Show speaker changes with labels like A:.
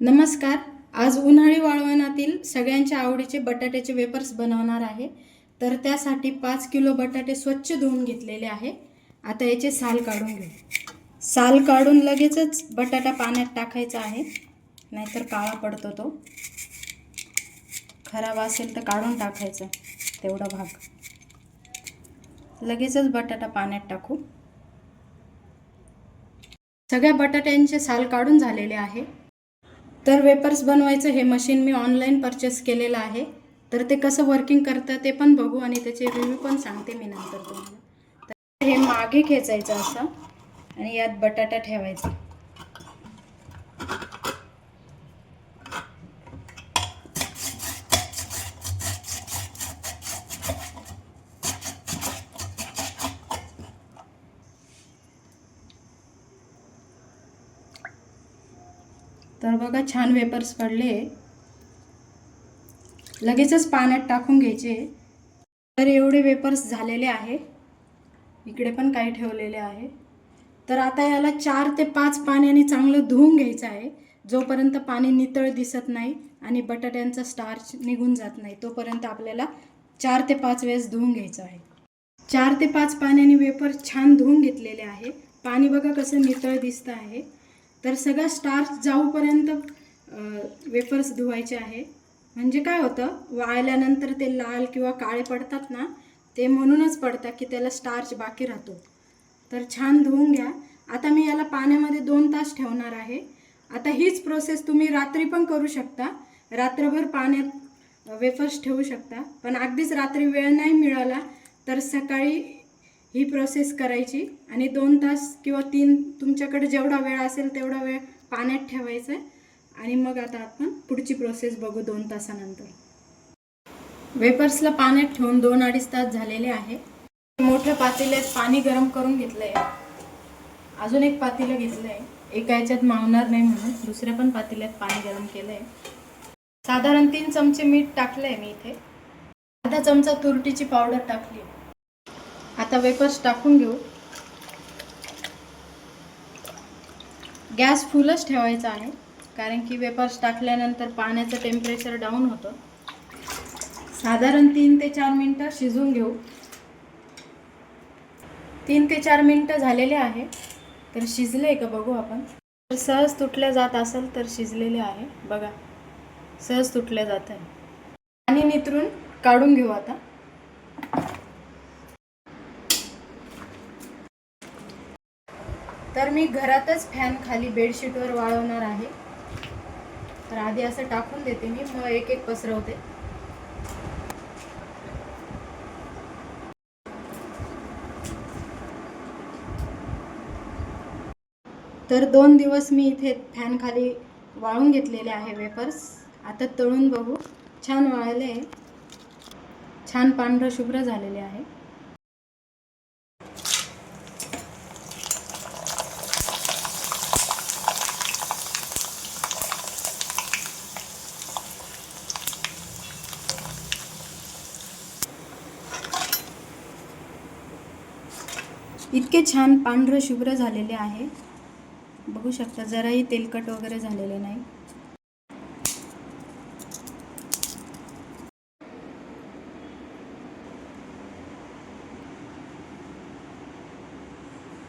A: नमस्कार. आज उन्हाळी वाळवणातील सगळ्यांच्या आवडीचे बटाट्याचे वेपर्स बनवणार आहे. तर त्यासाठी पाच किलो बटाटे स्वच्छ धुवून घेतलेले आहे. आता याचे साल काढून घेऊ. साल काढून लगेचच बटाटा पाण्यात टाकायचा आहे. नाहीतर काळा पडतो तो. खराब असेल तर काढून टाकायचा. तेवढा भाग. लगेचच बटाटा पाण्यात टाकू. सगळ्या बटाट्यांचे साल काढून झालेले आहे. तर वेपर्स बनवायचं हे मशीन मी ऑनलाईन परचेस केलेलं आहे. तर ते कसं वर्किंग करतं ते पण बघू आणि त्याचे रिव्ह्यू पण सांगते मी नंतर तुम्हाला. तर हे मागे खेचायचं असं आणि यात बटाटा ठेवायचा. तर बघा छान वेपर्स पडले लगेचच पाण्यात टाकून घ्यायचे. तर एवढे वेपर्स झालेले आहे इकडे पण काही ठेवलेले आहे. तर आता याला चार ते पाच पाण्याने चांगलं धुवून घ्यायचं आहे. जोपर्यंत पाणी नितळ दिसत नाही आणि बटाट्यांचा स्टार्च निघून जात नाही तोपर्यंत आपल्याला चार ते पाच वेळेस धुवून घ्यायचं आहे. चार ते पाच पाण्याने वेपर छान धुवून घेतलेले आहे. पाणी बघा कसं नितळ दिसतं आहे. तर सगळा स्टार्च जाऊपर्यंत वेफर्स धुवायचे आहे. म्हणजे काय होतं? वाळल्यानंतर ते लाल किंवा काळे पडतात ना ते म्हणूनच पडतात की त्याला स्टार्च बाकी राहतो. तर छान धुवून घ्या. आता मी याला पाण्यामध्ये दोन तास ठेवणार आहे. आता हीच प्रोसेस तुम्ही रात्री पण करू शकता. रात्रभर पाण्यात वेफर्स ठेवू शकता. पण अगदीच रात्री वेळ नाही मिळाला तर सकाळी ही प्रोसेस करायची आणि दोन तास किंवा तीन तुमच्याकडे जेवढा वेळ असेल तेवढा वेळ पाण्यात ठेवायचा आहे. आणि मग आता आपण पुढची प्रोसेस बघू दोन तासानंतर. वेपर्सला पाण्यात ठेवून दोन अडीच तास झालेले आहे. मोठ्या पातेल्यात पाणी गरम करून घेतलंय. अजून एक पातेलं घेतलंय. एका याच्यात मावणार नाही म्हणून दुसऱ्या पण पातेल्यात पाणी गरम केलंय. साधारण तीन चमचे मीठ टाकलंय मी इथे. अर्धा चमचा तुरटीची पावडर टाकली आता वेपर्स टाकून घेऊ. गॅस फुलच ठेवायचा आहे कारण की वेपर्स टाकल्यानंतर पाण्याचं टेम्परेचर डाऊन होतं. साधारण तीन ते चार मिनटं शिजून घेऊ. तीन ते चार मिनटं झालेले आहे तर शिजले का बघू आपण. जर सहज तुटल्या जात असेल तर शिजलेले आहे बघा. सहज तुटल्या जात आहे. आणि नितरून काढून घेऊ आता. तर मी घरातच फॅन खाली बेडशीटवर वाळवणार आहे. तर आधी असं टाकून देते मी मग एक एक पसरवते. तर दोन दिवस मी इथे फॅन खाली वाळून घेतलेले आहे वेपर्स आता तळून बघू. छान वाळले. छान पांढरं शुभ्र झालेले आहे. इतके छान पांढरं शुभ्र झालेले आहे. बघू शकता जराही तेलकट वगैरे झालेले नाही.